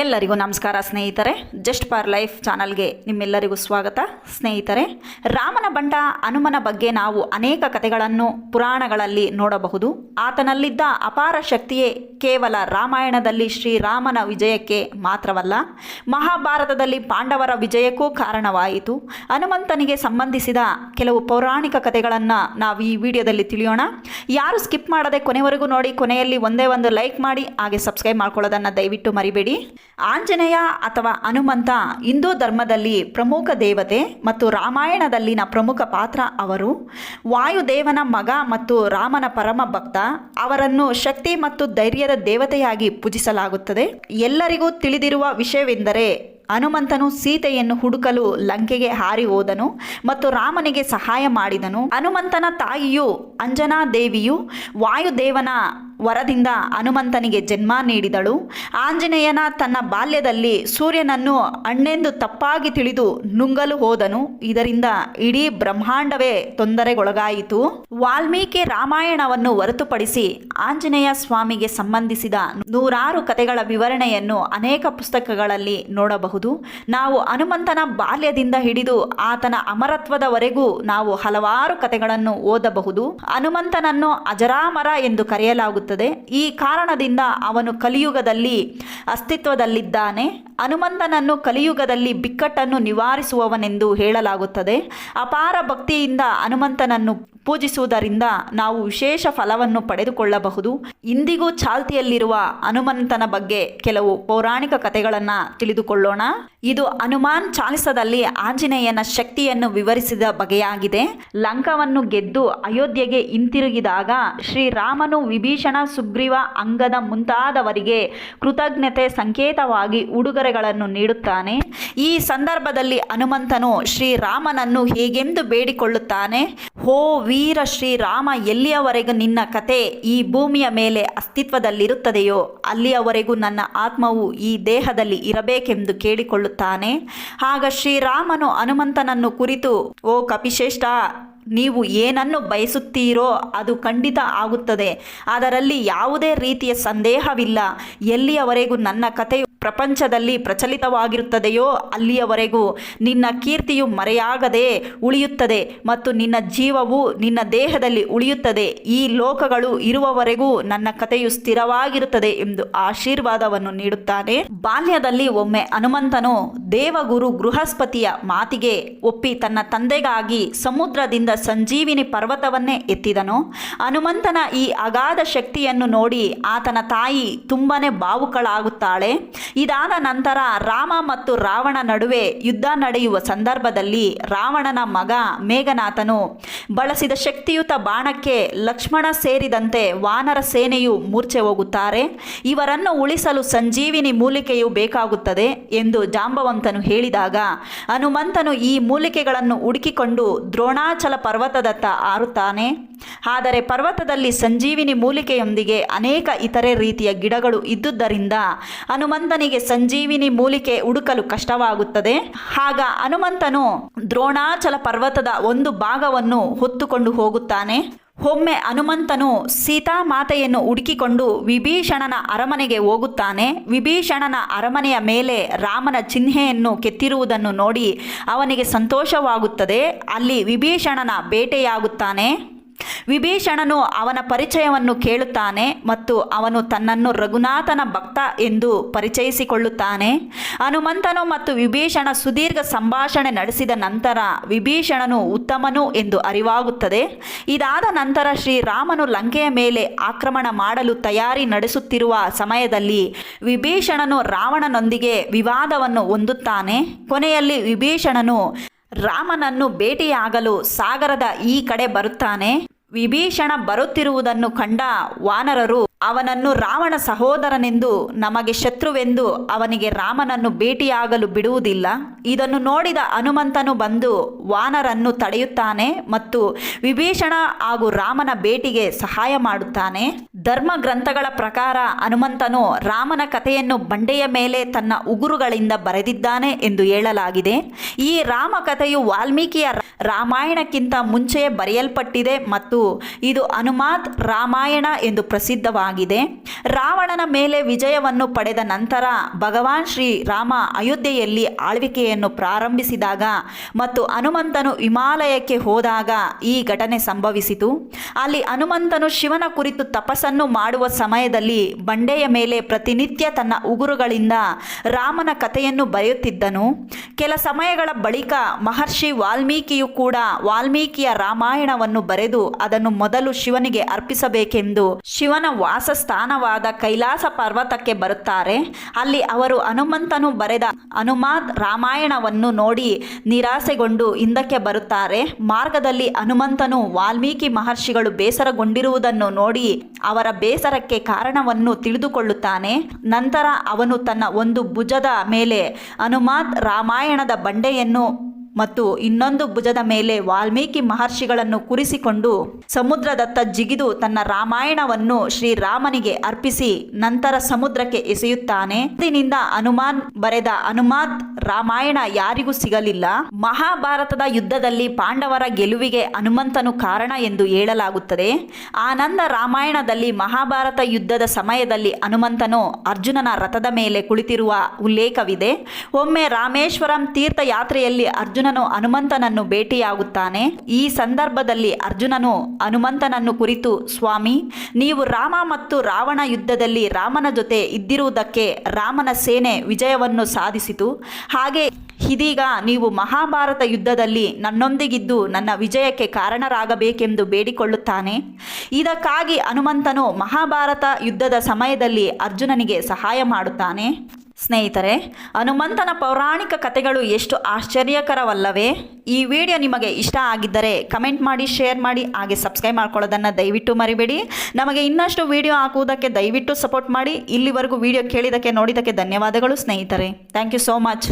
ಎಲ್ಲರಿಗೂ ನಮಸ್ಕಾರ ಸ್ನೇಹಿತರೆ. ಜಸ್ಟ್ ಫಾರ್ ಲೈಫ್ ಚಾನಲ್ಗೆ ನಿಮ್ಮೆಲ್ಲರಿಗೂ ಸ್ವಾಗತ. ಸ್ನೇಹಿತರೆ, ರಾಮನ ಬಂಟ ಹನುಮನ ಬಗ್ಗೆ ನಾವು ಅನೇಕ ಕಥೆಗಳನ್ನು ಪುರಾಣಗಳಲ್ಲಿ ನೋಡಬಹುದು. ಆತನಲ್ಲಿದ್ದ ಅಪಾರ ಶಕ್ತಿಯೇ ಕೇವಲ ರಾಮಾಯಣದಲ್ಲಿ ಶ್ರೀರಾಮನ ವಿಜಯಕ್ಕೆ ಮಾತ್ರವಲ್ಲ, ಮಹಾಭಾರತದಲ್ಲಿ ಪಾಂಡವರ ವಿಜಯಕ್ಕೂ ಕಾರಣವಾಯಿತು. ಹನುಮಂತನಿಗೆ ಸಂಬಂಧಿಸಿದ ಕೆಲವು ಪೌರಾಣಿಕ ಕಥೆಗಳನ್ನು ನಾವು ಈ ವಿಡಿಯೋದಲ್ಲಿ ತಿಳಿಯೋಣ. ಯಾರು ಸ್ಕಿಪ್ ಮಾಡದೆ ಕೊನೆವರೆಗೂ ನೋಡಿ, ಕೊನೆಯಲ್ಲಿ ಒಂದೇ ಒಂದು ಲೈಕ್ ಮಾಡಿ, ಹಾಗೆ ಸಬ್ಸ್ಕ್ರೈಬ್ ಮಾಡ್ಕೊಳ್ಳೋದನ್ನು ದಯವಿಟ್ಟು ಮರಿಬೇಡಿ. ಆಂಜನೇಯ ಅಥವಾ ಹನುಮಂತ ಹಿಂದೂ ಧರ್ಮದಲ್ಲಿ ಪ್ರಮುಖ ದೇವತೆ ಮತ್ತು ರಾಮಾಯಣದಲ್ಲಿನ ಪ್ರಮುಖ ಪಾತ್ರ ಅವರು. ವಾಯುದೇವನ ಮಗ ಮತ್ತು ರಾಮನ ಪರಮ ಭಕ್ತ, ಅವರನ್ನು ಶಕ್ತಿ ಮತ್ತು ಧೈರ್ಯದ ದೇವತೆಯಾಗಿ ಪೂಜಿಸಲಾಗುತ್ತದೆ. ಎಲ್ಲರಿಗೂ ತಿಳಿದಿರುವ ವಿಷಯವೆಂದರೆ, ಹನುಮಂತನು ಸೀತೆಯನ್ನು ಹುಡುಕಲು ಲಂಕೆಗೆ ಹಾರಿ ಹೋದನು ಮತ್ತು ರಾಮನಿಗೆ ಸಹಾಯ ಮಾಡಿದನು. ಹನುಮಂತನ ತಾಯಿಯು ಅಂಜನಾ ದೇವಿಯು ವಾಯುದೇವನ ವರದಿಂದ ಹನುಮಂತನಿಗೆ ಜನ್ಮ ನೀಡಿದಳು. ಆಂಜನೇಯನ ತನ್ನ ಬಾಲ್ಯದಲ್ಲಿ ಸೂರ್ಯನನ್ನು ಅಣ್ಣೆಂದು ತಪ್ಪಾಗಿ ತಿಳಿದು ನುಂಗಲು ಹೋದನು. ಇದರಿಂದ ಇಡೀ ಬ್ರಹ್ಮಾಂಡವೇ ತೊಂದರೆಗೊಳಗಾಯಿತು. ವಾಲ್ಮೀಕಿ ರಾಮಾಯಣವನ್ನು ಹೊರತುಪಡಿಸಿ ಆಂಜನೇಯ ಸ್ವಾಮಿಗೆ ಸಂಬಂಧಿಸಿದ ನೂರಾರು ಕಥೆಗಳ ವಿವರಣೆಯನ್ನು ಅನೇಕ ಪುಸ್ತಕಗಳಲ್ಲಿ ನೋಡಬಹುದು. ನಾವು ಹನುಮಂತನ ಬಾಲ್ಯದಿಂದ ಹಿಡಿದು ಆತನ ಅಮರತ್ವದವರೆಗೂ ನಾವು ಹಲವಾರು ಕಥೆಗಳನ್ನು ಓದಬಹುದು. ಹನುಮಂತನನ್ನು ಅಜರಾಮರ ಎಂದು ಕರೆಯಲಾಗುತ್ತದೆ. ಈ ಕಾರಣದಿಂದ ಅವನು ಕಲಿಯುಗದಲ್ಲಿ ಅಸ್ತಿತ್ವದಲ್ಲಿದ್ದಾನೆ. ಹನುಮಂತನನ್ನು ಕಲಿಯುಗದಲ್ಲಿ ಬಿಕ್ಕಟ್ಟನ್ನು ನಿವಾರಿಸುವವನೆಂದು ಹೇಳಲಾಗುತ್ತದೆ. ಅಪಾರ ಭಕ್ತಿಯಿಂದ ಹನುಮಂತನನ್ನು ಪೂಜಿಸುವುದರಿಂದ ನಾವು ವಿಶೇಷ ಫಲವನ್ನು ಪಡೆದುಕೊಳ್ಳಬಹುದು. ಇಂದಿಗೂ ಚಾಲ್ತಿಯಲ್ಲಿರುವ ಹನುಮಂತನ ಬಗ್ಗೆ ಕೆಲವು ಪೌರಾಣಿಕ ಕಥೆಗಳನ್ನು ತಿಳಿದುಕೊಳ್ಳೋಣ. ಇದು ಹನುಮಾನ್ ಚಾಲಿಸದಲ್ಲಿ ಆಂಜನೇಯನ ಶಕ್ತಿಯನ್ನು ವಿವರಿಸಿದ ಬಗೆಯಾಗಿದೆ. ಲಂಕವನ್ನು ಗೆದ್ದು ಅಯೋಧ್ಯೆಗೆ ಹಿಂತಿರುಗಿದಾಗ ಶ್ರೀರಾಮನು ವಿಭೀಷಣ ಸುಗ್ರೀವ ಅಂಗದ ಮುಂತಾದವರಿಗೆ ಕೃತಜ್ಞತೆ ಸಂಕೇತವಾಗಿ ಉಡುಗೊರೆಗಳನ್ನು ನೀಡುತ್ತಾನೆ. ಈ ಸಂದರ್ಭದಲ್ಲಿ ಹನುಮಂತನು ಶ್ರೀರಾಮನನ್ನು ಹೇಗೆಂದು ಬೇಡಿಕೊಳ್ಳುತ್ತಾನೆ? ಹೋ ವೀರ ಶ್ರೀರಾಮ ಎಲ್ಲಿಯವರೆಗೂ ನಿನ್ನ ಕತೆ ಈ ಭೂಮಿಯ ಮೇಲೆ ಅಸ್ತಿತ್ವದಲ್ಲಿರುತ್ತದೆಯೋ, ಅಲ್ಲಿಯವರೆಗೂ ನನ್ನ ಆತ್ಮವು ಈ ದೇಹದಲ್ಲಿ ಇರಬೇಕೆಂದು ಕೇಳಿಕೊಳ್ಳುತ್ತಾನೆ. ಆಗ ಶ್ರೀರಾಮನು ಹನುಮಂತನನ್ನು ಕುರಿತು, ಓ ಕಪಿಶ್ರೇಷ್ಠ, ನೀವು ಏನನ್ನು ಬಯಸುತ್ತೀರೋ ಅದು ಖಂಡಿತ ಆಗುತ್ತದೆ. ಅದರಲ್ಲಿ ಯಾವುದೇ ರೀತಿಯ ಸಂದೇಹವಿಲ್ಲ. ಎಲ್ಲಿಯವರೆಗೂ ನನ್ನ ಕಥೆಯು ಪ್ರಪಂಚದಲ್ಲಿ ಪ್ರಚಲಿತವಾಗಿರುತ್ತದೆಯೋ ಅಲ್ಲಿಯವರೆಗೂ ನಿನ್ನ ಕೀರ್ತಿಯು ಮರೆಯಾಗದೆ ಉಳಿಯುತ್ತದೆ ಮತ್ತು ನಿನ್ನ ಜೀವವು ನಿನ್ನ ದೇಹದಲ್ಲಿ ಉಳಿಯುತ್ತದೆ. ಈ ಲೋಕಗಳು ಇರುವವರೆಗೂ ನನ್ನ ಕಥೆಯು ಸ್ಥಿರವಾಗಿರುತ್ತದೆ ಎಂದು ಆಶೀರ್ವಾದವನ್ನು ನೀಡುತ್ತಾನೆ. ಬಾಲ್ಯದಲ್ಲಿ ಒಮ್ಮೆ ಹನುಮಂತನು ದೇವಗುರು ಬೃಹಸ್ಪತಿಯ ಮಾತಿಗೆ ಒಪ್ಪಿ ತನ್ನ ತಂದೆಗಾಗಿ ಸಮುದ್ರದಿಂದ ಸಂಜೀವಿನಿ ಪರ್ವತವನ್ನೇ ಎತ್ತಿದನು. ಹನುಮಂತನ ಈ ಅಗಾಧ ಶಕ್ತಿಯನ್ನು ನೋಡಿ ಆತನ ತಾಯಿ ತುಂಬನೇ ಭಾವುಕಳಾಗುತ್ತಾಳೆ ಇದಾದ ನಂತರ ರಾಮ ಮತ್ತು ರಾವಣ ನಡುವೆ ಯುದ್ಧ ನಡೆಯುವ ಸಂದರ್ಭದಲ್ಲಿ ರಾವಣನ ಮಗ ಮೇಘನಾಥನು ಬಳಸಿದ ಶಕ್ತಿಯುತ ಬಾಣಕ್ಕೆ ಲಕ್ಷ್ಮಣ ಸೇರಿದಂತೆ ವಾನರ ಸೇನೆಯು ಮೂರ್ಛೆ ಹೋಗುತ್ತಾರೆ. ಇವರನ್ನು ಉಳಿಸಲು ಸಂಜೀವಿನಿ ಮೂಲಿಕೆಯು ಬೇಕಾಗುತ್ತದೆ ಎಂದು ಜಾಂಬವಂತನು ಹೇಳಿದಾಗ, ಹನುಮಂತನು ಈ ಮೂಲಿಕೆಗಳನ್ನು ಹುಡುಕಿಕೊಂಡು ದ್ರೋಣಾಚಲ ಪರ್ವತದತ್ತ ಆರುತ್ತಾನೆ. ಆದರೆ ಪರ್ವತದಲ್ಲಿ ಸಂಜೀವಿನಿ ಮೂಲಿಕೆಯೊಂದಿಗೆ ಅನೇಕ ಇತರೆ ರೀತಿಯ ಗಿಡಗಳು ಇದ್ದುದರಿಂದ ಹನುಮಂತನಿಗೆ ಸಂಜೀವಿನಿ ಮೂಲಿಕೆ ಹುಡುಕಲು ಕಷ್ಟವಾಗುತ್ತದೆ. ಆಗ ಹನುಮಂತನು ದ್ರೋಣಾಚಲ ಪರ್ವತದ ಒಂದು ಭಾಗವನ್ನು ಹೊತ್ತುಕೊಂಡು ಹೋಗುತ್ತಾನೆ. ಒಮ್ಮೆ ಹನುಮಂತನು ಸೀತಾಮಾತೆಯನ್ನು ಹುಡುಕಿಕೊಂಡು ವಿಭೀಷಣನ ಅರಮನೆಗೆ ಹೋಗುತ್ತಾನೆ. ವಿಭೀಷಣನ ಅರಮನೆಯ ಮೇಲೆ ರಾಮನ ಚಿಹ್ನೆಯನ್ನು ಕೆತ್ತಿರುವುದನ್ನು ನೋಡಿ ಅವನಿಗೆ ಸಂತೋಷವಾಗುತ್ತದೆ. ಅಲ್ಲಿ ವಿಭೀಷಣನ ಬೇಟೆಯಾಗುತ್ತಾನೆ. ವಿಭೀಷಣನು ಅವನ ಪರಿಚಯವನ್ನು ಕೇಳುತ್ತಾನೆ ಮತ್ತು ಅವನು ತನ್ನನ್ನು ರಘುನಾಥನ ಭಕ್ತ ಎಂದು ಪರಿಚಯಿಸಿಕೊಳ್ಳುತ್ತಾನೆ. ಹನುಮಂತನು ಮತ್ತು ವಿಭೀಷಣ ಸುದೀರ್ಘ ಸಂಭಾಷಣೆ ನಡೆಸಿದ ನಂತರ ವಿಭೀಷಣನು ಉತ್ತಮನು ಎಂದು ಅರಿವಾಗುತ್ತದೆ. ಇದಾದ ನಂತರ ಶ್ರೀರಾಮನು ಲಂಕೆಯ ಮೇಲೆ ಆಕ್ರಮಣ ಮಾಡಲು ತಯಾರಿ ನಡೆಸುತ್ತಿರುವ ಸಮಯದಲ್ಲಿ ವಿಭೀಷಣನು ರಾವಣನೊಂದಿಗೆ ವಿವಾದವನ್ನು ಹೊಂದುತ್ತಾನೆ. ಕೊನೆಯಲ್ಲಿ ವಿಭೀಷಣನು ರಾಮನನ್ನು ಭೇಟಿಯಾಗಲು ಸಾಗರದ ಈ ಕಡೆ ಬರುತ್ತಾನೆ. ವಿಭೀಷಣ ಬರುತ್ತಿರುವುದನ್ನು ಕಂಡ ವಾನರರು ಅವನನ್ನು ರಾವಣ ಸಹೋದರನೆಂದು ನಮಗೆ ಶತ್ರುವೆಂದು ಅವನಿಗೆ ರಾಮನನ್ನು ಭೇಟಿಯಾಗಲು ಬಿಡುವುದಿಲ್ಲ. ಇದನ್ನು ನೋಡಿದ ಹನುಮಂತನು ಬಂದು ವಾನರನ್ನು ತಡೆಯುತ್ತಾನೆ ಮತ್ತು ವಿಭೀಷಣ ಹಾಗೂ ರಾಮನ ಭೇಟಿಗೆ ಸಹಾಯ ಮಾಡುತ್ತಾನೆ. ಧರ್ಮ ಗ್ರಂಥಗಳ ಪ್ರಕಾರ ಹನುಮಂತನು ರಾಮನ ಕಥೆಯನ್ನು ಬಂಡೆಯ ಮೇಲೆ ತನ್ನ ಉಗುರುಗಳಿಂದ ಬರೆದಿದ್ದಾನೆ ಎಂದು ಹೇಳಲಾಗಿದೆ. ಈ ರಾಮ ಕಥೆಯು ವಾಲ್ಮೀಕಿಯ ರಾಮಾಯಣಕ್ಕಿಂತ ಮುಂಚೆಯೇ ಬರೆಯಲ್ಪಟ್ಟಿದೆ ಮತ್ತು ಇದು ಹನುಮಾತ್ ರಾಮಾಯಣ ಎಂದು ಪ್ರಸಿದ್ಧವಾಗಿದೆ. ರಾವಣನ ಮೇಲೆ ವಿಜಯವನ್ನು ಪಡೆದ ನಂತರ ಭಗವಾನ್ ಶ್ರೀ ರಾಮ ಅಯೋಧ್ಯೆಯಲ್ಲಿ ಆಳ್ವಿಕೆಯನ್ನು ಪ್ರಾರಂಭಿಸಿದಾಗ ಮತ್ತು ಹನುಮಂತನು ಹಿಮಾಲಯಕ್ಕೆ ಹೋದಾಗ ಈ ಘಟನೆ ಸಂಭವಿಸಿತು. ಅಲ್ಲಿ ಹನುಮಂತನು ಶಿವನ ಕುರಿತು ತಪಸ್ಸನ್ನು ಮಾಡುವ ಸಮಯದಲ್ಲಿ ಬಂಡೆಯ ಮೇಲೆ ಪ್ರತಿನಿತ್ಯ ತನ್ನ ಉಗುರುಗಳಿಂದ ರಾಮನ ಕಥೆಯನ್ನು ಬರೆಯುತ್ತಿದ್ದನು. ಕೆಲ ಸಮಯಗಳ ಬಳಿಕ ಮಹರ್ಷಿ ವಾಲ್ಮೀಕಿಯು ಕೂಡ ವಾಲ್ಮೀಕಿಯ ರಾಮಾಯಣವನ್ನು ಬರೆದು ಅದನ್ನು ಮೊದಲು ಶಿವನಿಗೆ ಅರ್ಪಿಸಬೇಕೆಂದು ಶಿವನ ವಾಸಸ್ಥಾನವಾದ ಕೈಲಾಸ ಪರ್ವತಕ್ಕೆ ಬರುತ್ತಾರೆ. ಅಲ್ಲಿ ಅವರು ಹನುಮಂತನು ಬರೆದ ಅನುಮಾದ್ ರಾಮಾಯಣವನ್ನು ನೋಡಿ ನಿರಾಸೆಗೊಂಡು ಹಿಂದಕ್ಕೆ ಬರುತ್ತಾರೆ. ಮಾರ್ಗದಲ್ಲಿ ಹನುಮಂತನು ವಾಲ್ಮೀಕಿ ಮಹರ್ಷಿಗಳು ಬೇಸರಗೊಂಡಿರುವುದನ್ನು ನೋಡಿ ಅವರ ಬೇಸರಕ್ಕೆ ಕಾರಣವನ್ನು ತಿಳಿದುಕೊಳ್ಳುತ್ತಾನೆ. ನಂತರ ಅವನು ತನ್ನ ಒಂದು ಭುಜದ ಮೇಲೆ ಹನುಮಾದ್ ರಾಮಾಯಣದ ಬಂಡೆಯನ್ನು ಮತ್ತು ಇನ್ನೊಂದು ಭುಜದ ಮೇಲೆ ವಾಲ್ಮೀಕಿ ಮಹರ್ಷಿಗಳನ್ನು ಕುರಿಸಿಕೊಂಡು ಸಮುದ್ರದತ್ತ ಜಿಗಿದು ತನ್ನ ರಾಮಾಯಣವನ್ನು ಶ್ರೀರಾಮನಿಗೆ ಅರ್ಪಿಸಿ ನಂತರ ಸಮುದ್ರಕ್ಕೆ ಎಸೆಯುತ್ತಾನೆ. ಅಂದಿನಿಂದ ಹನುಮಾನ್ ಬರೆದ ಹನುಮಾತ್ ರಾಮಾಯಣ ಯಾರಿಗೂ ಸಿಗಲಿಲ್ಲ. ಮಹಾಭಾರತದ ಯುದ್ಧದಲ್ಲಿ ಪಾಂಡವರ ಗೆಲುವಿಗೆ ಹನುಮಂತನು ಕಾರಣ ಎಂದು ಹೇಳಲಾಗುತ್ತದೆ. ಆನಂದ ರಾಮಾಯಣದಲ್ಲಿ ಮಹಾಭಾರತ ಯುದ್ಧದ ಸಮಯದಲ್ಲಿ ಹನುಮಂತನು ಅರ್ಜುನನ ರಥದ ಮೇಲೆ ಕುಳಿತಿರುವ ಉಲ್ಲೇಖವಿದೆ. ಒಮ್ಮೆ ರಾಮೇಶ್ವರಂ ತೀರ್ಥಯಾತ್ರೆಯಲ್ಲಿ ಅರ್ಜುನನು ಹನುಮಂತನನ್ನು ಭೇಟಿಯಾಗುತ್ತಾನೆ. ಈ ಸಂದರ್ಭದಲ್ಲಿ ಅರ್ಜುನನು ಹನುಮಂತನನ್ನು ಕುರಿತು, ಸ್ವಾಮಿ, ನೀವು ರಾಮ ಮತ್ತು ರಾವಣ ಯುದ್ಧದಲ್ಲಿ ರಾಮನ ಜೊತೆ ಇದ್ದಿರುವುದಕ್ಕೆ ರಾಮನ ಸೇನೆ ವಿಜಯವನ್ನು ಸಾಧಿಸಿತು. ಹಾಗೆ ಇದೀಗ ನೀವು ಮಹಾಭಾರತ ಯುದ್ಧದಲ್ಲಿ ನನ್ನೊಂದಿಗಿದ್ದು ನನ್ನ ವಿಜಯಕ್ಕೆ ಕಾರಣರಾಗಬೇಕೆಂದು ಬೇಡಿಕೊಳ್ಳುತ್ತಾನೆ. ಇದಕ್ಕಾಗಿ ಹನುಮಂತನು ಮಹಾಭಾರತ ಯುದ್ಧದ ಸಮಯದಲ್ಲಿ ಅರ್ಜುನನಿಗೆ ಸಹಾಯ ಮಾಡುತ್ತಾನೆ. ಸ್ನೇಹಿತರೆ, ಹನುಮಂತನ ಪೌರಾಣಿಕ ಕಥೆಗಳು ಎಷ್ಟು ಆಶ್ಚರ್ಯಕರವಲ್ಲವೇ? ಈ ವಿಡಿಯೋ ನಿಮಗೆ ಇಷ್ಟ ಆಗಿದ್ದರೆ ಕಮೆಂಟ್ ಮಾಡಿ, ಶೇರ್ ಮಾಡಿ, ಹಾಗೆ ಸಬ್ಸ್ಕ್ರೈಬ್ ಮಾಡ್ಕೊಳ್ಳೋದನ್ನು ದಯವಿಟ್ಟು ಮರಿಬೇಡಿ. ನಮಗೆ ಇನ್ನಷ್ಟು ವಿಡಿಯೋ ಹಾಕುವುದಕ್ಕೆ ದಯವಿಟ್ಟು ಸಪೋರ್ಟ್ ಮಾಡಿ. ಇಲ್ಲಿವರೆಗೂ ವಿಡಿಯೋ ಕೇಳಿದ್ದಕ್ಕೆ, ನೋಡಿದ್ದಕ್ಕೆ ಧನ್ಯವಾದಗಳು ಸ್ನೇಹಿತರೆ. Thank you so much.